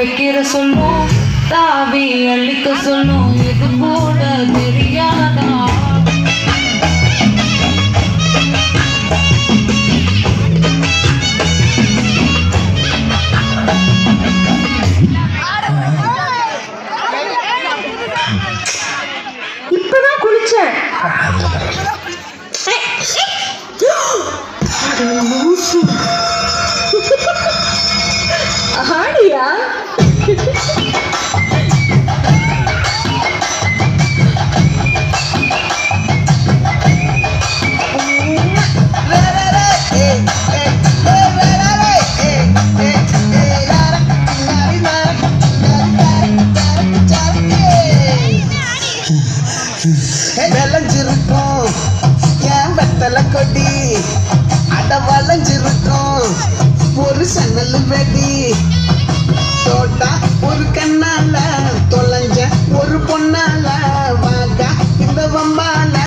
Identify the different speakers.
Speaker 1: வைக்கிற சொல்லும் தாவி அள்ளிக்க சொல்லும் இது கூட தெரியாதா?
Speaker 2: இப்பதான் குளிச்சேன். அட ஆடியா?
Speaker 3: விளைஞ்சிருக்கும் என் வெத்தலை கொடி அட வளைஞ்சிருக்கும். ஒரு சன்னல் வெடி. torta.